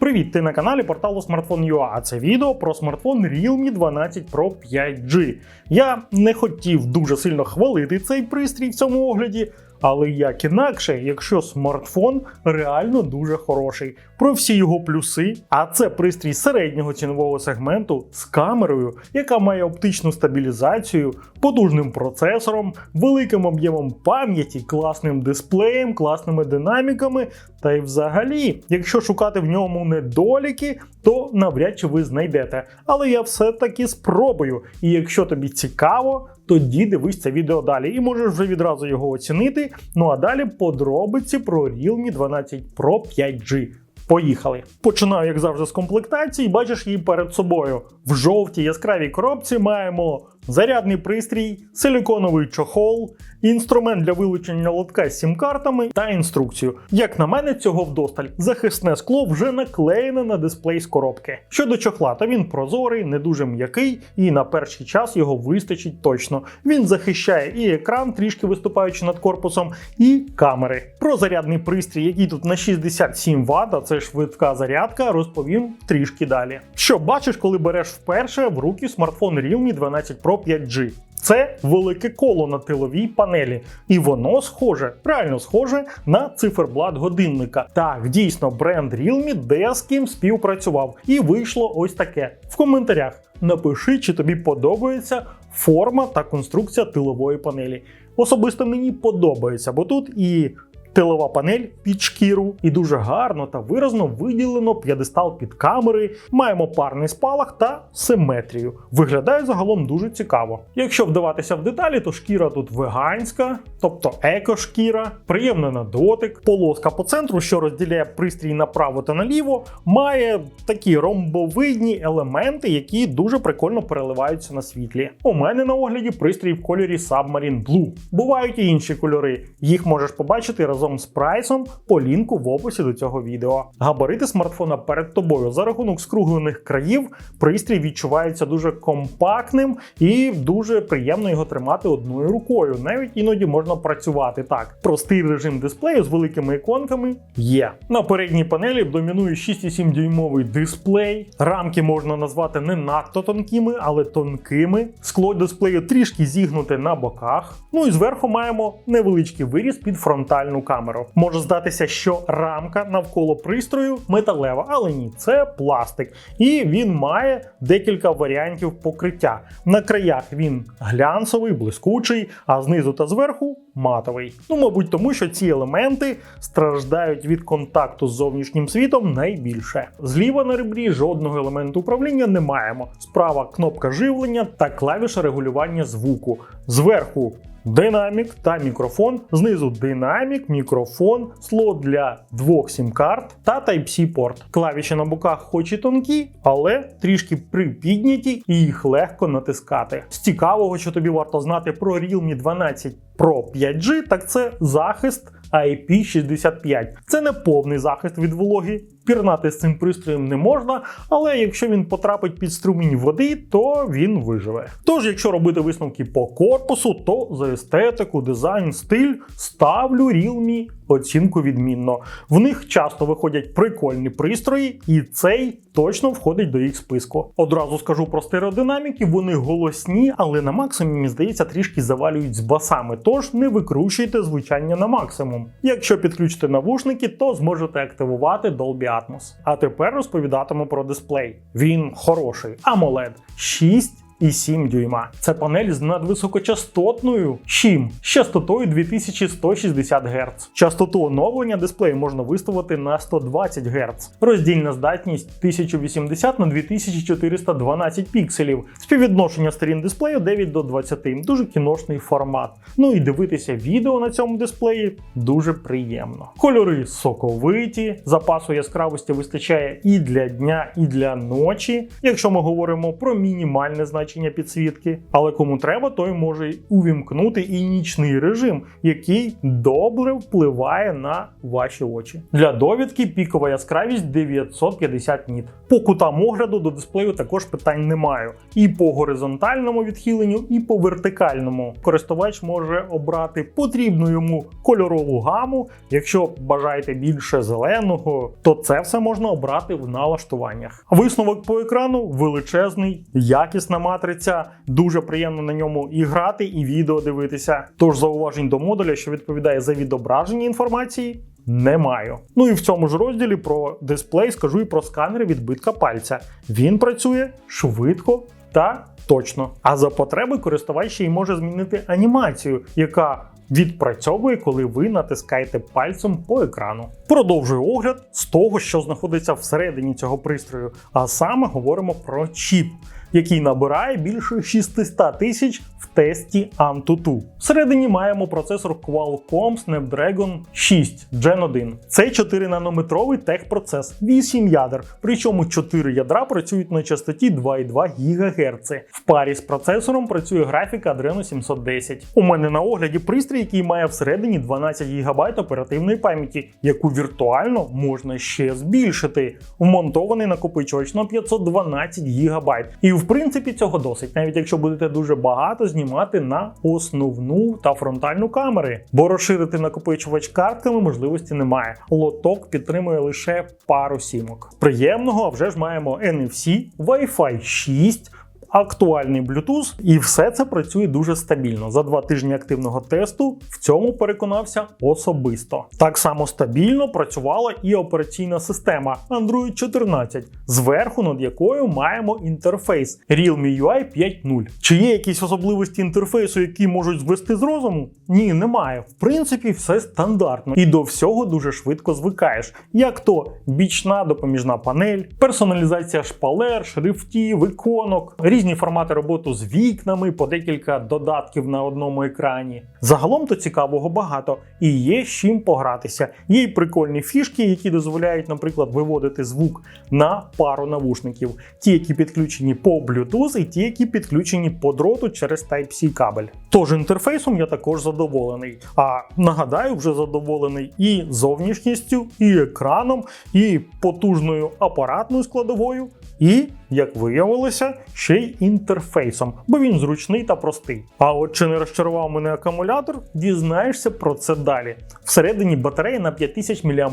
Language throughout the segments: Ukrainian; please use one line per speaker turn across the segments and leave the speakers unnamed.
Привіт, ти на каналі порталу Smartphone.ua, а це відео про смартфон Realme 12 Pro 5G. Я не хотів дуже сильно хвалити цей пристрій в цьому огляді, але як інакше, якщо смартфон реально дуже хороший, про всі його плюси, а це пристрій середнього цінового сегменту з камерою, яка має оптичну стабілізацію, потужним процесором, великим об'ємом пам'яті, класним дисплеєм, класними динаміками. Та й взагалі, якщо шукати в ньому недоліки, то навряд чи ви знайдете. Але я все-таки спробую. І якщо тобі цікаво, тоді дивись це відео далі і можеш вже відразу його оцінити. Ну а далі подробиці про Realme 12 Pro 5G. Поїхали. Починаю, як завжди, з комплектації. Бачиш її перед собою. В жовтій яскравій коробці маємо зарядний пристрій, силіконовий чохол, інструмент для вилучення лотка з сім-картами та інструкцію. Як на мене, цього вдосталь. Захисне скло вже наклеєне на дисплей з коробки. Щодо чохла, то він прозорий, не дуже м'який, і на перший час його вистачить точно. Він захищає і екран, трішки виступаючи над корпусом, і камери. Про зарядний пристрій, який тут на 67 Вт, а це швидка зарядка, розповім трішки далі. Що бачиш, коли береш вперше в руки смартфон Realme 12 Pro 5G? Це велике коло на тиловій панелі, і воно схоже, реально схоже на циферблат годинника. Так, дійсно, бренд Realme де з ким співпрацював, і вийшло ось таке. В коментарях напиши, чи тобі подобається форма та конструкція тилової панелі. Особисто мені подобається, бо тут і Тилова панель під шкіру, і дуже гарно та виразно виділено п'єдестал під камери. Маємо парний спалах та симетрію. Виглядає загалом дуже цікаво. Якщо вдаватися в деталі, то шкіра тут веганська, тобто екошкіра, приємна на дотик. Полоска по центру, що розділяє пристрій направо та наліво, має такі ромбовидні елементи, які дуже прикольно переливаються на світлі. У мене на огляді пристрій в кольорі Submarine Blue. Бувають і інші кольори. Їх можеш побачити разом з прайсом по лінку в описі до цього відео. Габарити смартфона перед тобою за рахунок скруглених країв. Пристрій відчувається дуже компактним і дуже приємно його тримати одною рукою. Навіть іноді можна працювати так. Простий режим дисплею з великими іконками є. На передній панелі домінує 6,7 дюймовий дисплей. Рамки можна назвати не надто тонкими, але тонкими. Скло дисплею трішки зігнуте на боках. Ну і зверху маємо невеличкий виріз під фронтальну камеру. Може здатися, що рамка навколо пристрою металева, але ні, це пластик. І він має декілька варіантів покриття. На краях він глянцевий, блискучий, а знизу та зверху матовий. Ну, мабуть, тому що ці елементи страждають від контакту з зовнішнім світом найбільше. Зліва на ребрі жодного елементу управління не маємо. Справа кнопка живлення та клавіша регулювання звуку. Зверху Динамік та мікрофон, знизу динамік, мікрофон, слот для двох сім-карт та Type-C порт. Клавіші на боках хоч і тонкі, але трішки припідняті і їх легко натискати. З цікавого, що тобі варто знати про Realme 12 Pro 5G, так це захист IP65. Це не повний захист від вологи. Пірнати з цим пристроєм не можна, але якщо він потрапить під струмінь води, то він виживе. Тож, якщо робити висновки по корпусу, то за естетику, дизайн, стиль ставлю Realme оцінку відмінно. В них часто виходять прикольні пристрої, і цей точно входить до їх списку. Одразу скажу про стереодинаміки, вони голосні, але на максимумі, здається, трішки завалюють з басами, тож не викручуйте звучання на максимум. Якщо підключите навушники, то зможете активувати Dolby Atmos. А тепер розповідатиму про дисплей. Він хороший. AMOLED 6 і 7 дюйма. Це панель з надвисокочастотною щим з частотою 2160 Гц. Частоту оновлення дисплею можна виставити на 120 Гц. Роздільна здатність 1080 на 2412 пікселів. Співвідношення сторін дисплею 9 до 20. Дуже кіношний формат. Ну і дивитися відео на цьому дисплеї дуже приємно. Кольори соковиті, запасу яскравості вистачає і для дня, і для ночі. Якщо ми говоримо про мінімальне значення значення підсвітки. Але кому треба, той може увімкнути і нічний режим, який добре впливає на ваші очі. Для довідки пікова яскравість 950 ніт. По кутам огляду до дисплею також питань немає. І по горизонтальному відхиленню, і по вертикальному. Користувач може обрати потрібну йому кольорову гаму. Якщо бажаєте більше зеленого, то це все можна обрати в налаштуваннях. Висновок по екрану величезний, якісна матриця, дуже приємно на ньому і грати, і відео дивитися. Тож зауважень до модуля, що відповідає за відображення інформації. Не маю. Ну і в цьому ж розділі про дисплей скажу і про сканер відбитка пальця. Він працює швидко та точно. А за потреби користувач ще й може змінити анімацію, яка відпрацьовує, коли ви натискаєте пальцем по екрану. Продовжую огляд з того, що знаходиться всередині цього пристрою, а саме говоримо про чіп. Який набирає більше 600 тисяч в тесті AnTuTu. Всередині маємо процесор Qualcomm Snapdragon 6 Gen 1. Це 4 нанометровий техпроцес, 8 ядер, причому 4 ядра працюють на частоті 2,2 ГГц. В парі з процесором працює графіка Adreno 710. У мене на огляді пристрій, який має всередині 12 ГБ оперативної пам'яті, яку віртуально можна ще збільшити. Вмонтований накопичувач на 512 ГБ. І в принципі цього досить, навіть якщо будете дуже багато знімати на основну та фронтальну камери, бо розширити накопичувач картками можливості немає. Лоток підтримує лише пару сімок. Приємного, а вже ж маємо NFC, Wi-Fi 6. Актуальний Bluetooth, і все це працює дуже стабільно. За два тижні активного тесту в цьому переконався особисто. Так само стабільно працювала і операційна система Android 14, зверху над якою маємо інтерфейс Realme UI 5.0. Чи є якісь особливості інтерфейсу, які можуть звести з розуму? Ні, немає. В принципі, все стандартно і до всього дуже швидко звикаєш. Як то бічна допоміжна панель, персоналізація шпалер, шрифтів, іконок різні формати роботи з вікнами, по декілька додатків на одному екрані. Загалом то цікавого багато і є з чим погратися. Є й прикольні фішки, які дозволяють, наприклад, виводити звук на пару навушників, ті, які підключені по Bluetooth, і ті, які підключені по дроту через Type-C кабель. Тож інтерфейсом я також задоволений. А нагадаю, вже задоволений і зовнішністю, і екраном, і потужною апаратною складовою. І, як виявилося, ще й інтерфейсом, бо він зручний та простий. А от чи не розчарував мене акумулятор, дізнаєшся про це далі. Всередині батарея на 5000 мАч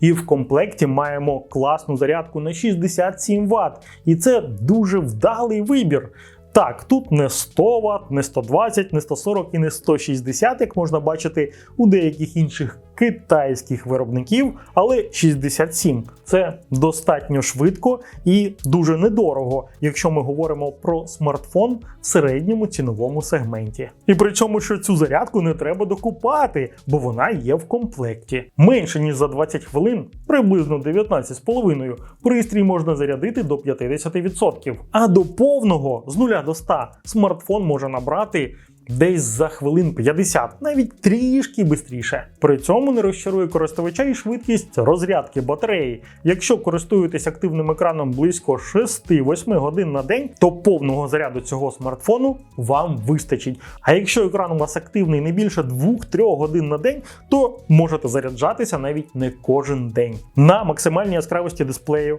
і в комплекті маємо класну зарядку на 67 Вт. І це дуже вдалий вибір. Так, тут не 100 Вт, не 120, не 140 і не 160, як можна бачити у деяких інших китайських виробників, але 67 це достатньо швидко і дуже недорого, якщо ми говоримо про смартфон в середньому ціновому сегменті. І при цьому, що цю зарядку не треба докупати, бо вона є в комплекті. Менше ніж за 20 хвилин, приблизно 19,5, пристрій можна зарядити до 50%. А до повного з 0 до 100 смартфон може набрати десь за хвилин 50, навіть трішки швидше. При цьому не розчарує користувача і швидкість розрядки батареї. Якщо користуєтесь активним екраном близько 6-8 годин на день, то повного заряду цього смартфону вам вистачить. А якщо екран у вас активний не більше 2-3 годин на день, то можете заряджатися навіть не кожен день. На максимальній яскравості дисплею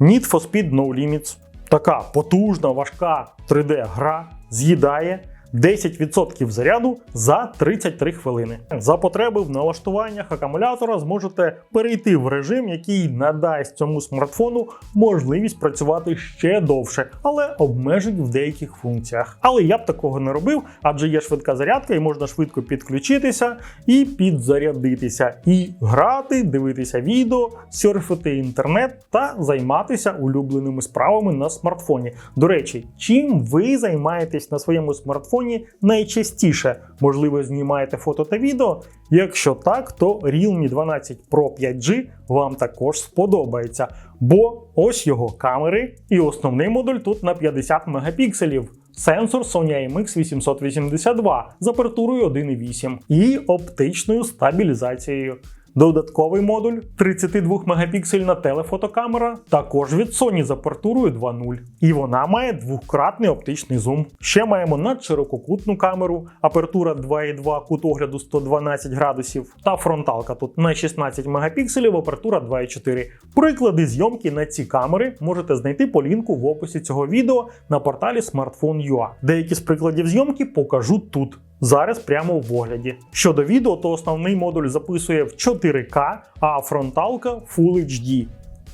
Need for Speed No Limits. Така потужна, важка 3D-гра з'їдає 10% заряду за 33 хвилини. За потреби в налаштуваннях акумулятора зможете перейти в режим, який надасть цьому смартфону можливість працювати ще довше, але обмежить в деяких функціях. Але я б такого не робив, адже є швидка зарядка і можна швидко підключитися і підзарядитися, і грати, дивитися відео, серфити інтернет та займатися улюбленими справами на смартфоні. До речі, чим ви займаєтесь на своєму смартфоні? Найчастіше, можливо, знімаєте фото та відео. Якщо так, то Realme 12 Pro 5G вам також сподобається, бо ось його камери, і основний модуль тут на 50 мегапікселів. Сенсор Sony IMX 882 з апертурою 1.8 і оптичною стабілізацією. Додатковий модуль 32 мегапіксельна телефотокамера, також від Sony з апертурою 2.0. І вона має двократний оптичний зум. Ще маємо надширококутну камеру, апертура 2.2, кут огляду 112 градусів, та фронталка тут на 16 мегапікселів, апертура 2.4. Приклади зйомки на ці камери можете знайти по лінку в описі цього відео на порталі Smartphone.ua. Деякі з прикладів зйомки покажу тут. Зараз прямо в огляді. Щодо відео, то основний модуль записує в 4К, а фронталка Full HD.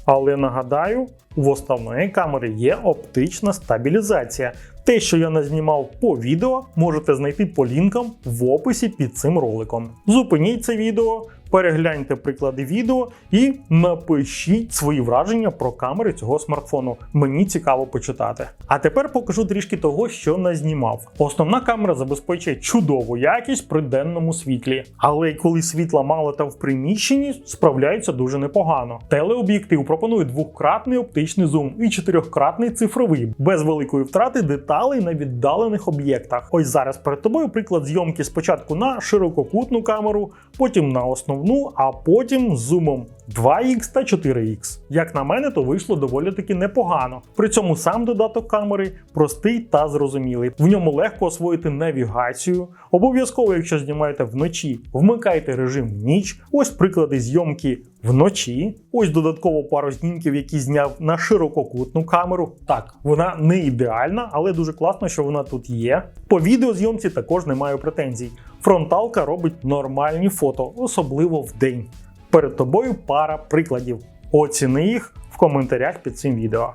Але нагадаю, в основної камери є оптична стабілізація. Те, що я назнімав по відео, можете знайти по лінкам в описі під цим роликом. Зупиніть це відео, перегляньте приклади відео і напишіть свої враження про камери цього смартфону. Мені цікаво почитати. А тепер покажу трішки того, що назнімав. Основна камера забезпечує чудову якість при денному світлі, але й коли світла мало та в приміщенні, справляється дуже непогано. Телеоб'єктив пропонує двократний оптичний зум і чотирьохкратний цифровий, без великої втрати деталей на віддалених об'єктах. Ось зараз перед тобою приклад зйомки спочатку на ширококутну камеру, потім на основну, а потім з зумом 2х та 4х. Як на мене, то вийшло доволі таки непогано. При цьому сам додаток камери простий та зрозумілий. В ньому легко освоїти навігацію. Обов'язково, якщо знімаєте вночі, вмикайте режим ніч. Ось приклади зйомки вночі. Ось додатково пару знімків, які зняв на ширококутну камеру. Так, вона не ідеальна, але дуже класно, що вона тут є. По відеозйомці також не маю претензій. Фронталка робить нормальні фото, особливо в день. Перед тобою пара прикладів. Оціни їх в коментарях під цим відео.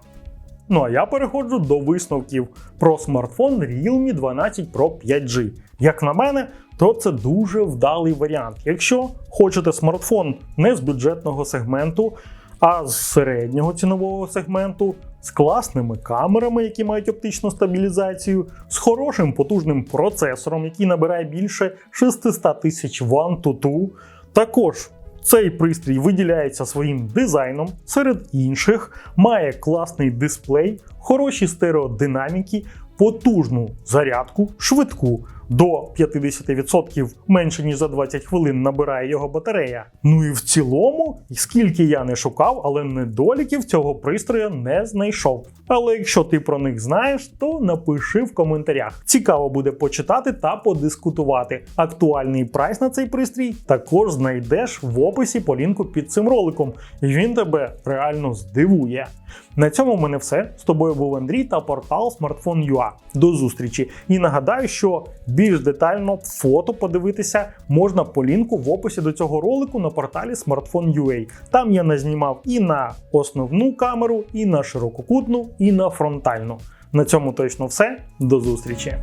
Ну а я переходжу до висновків про смартфон Realme 12 Pro 5G. Як на мене, то це дуже вдалий варіант. Якщо хочете смартфон не з бюджетного сегменту, а з середнього цінового сегменту, з класними камерами, які мають оптичну стабілізацію, з хорошим потужним процесором, який набирає більше 600 тисяч ван-туту, також цей пристрій виділяється своїм дизайном серед інших, має класний дисплей, хороші стереодинаміки, потужну зарядку, швидку. До 50% менше ніж за 20 хвилин набирає його батарея. Ну і в цілому, скільки я не шукав, але недоліків цього пристрою не знайшов. Але якщо ти про них знаєш, то напиши в коментарях. Цікаво буде почитати та подискутувати. Актуальний прайс на цей пристрій також знайдеш в описі по лінку під цим роликом, і він тебе реально здивує. На цьому в мене все. З тобою був Андрій та портал Smartphone.ua. До зустрічі! І нагадаю, що більш детально фото подивитися можна по лінку в описі до цього ролику на порталі Smartphone.ua. Там я назнімав і на основну камеру, і на ширококутну, і на фронтальну. На цьому точно все. До зустрічі!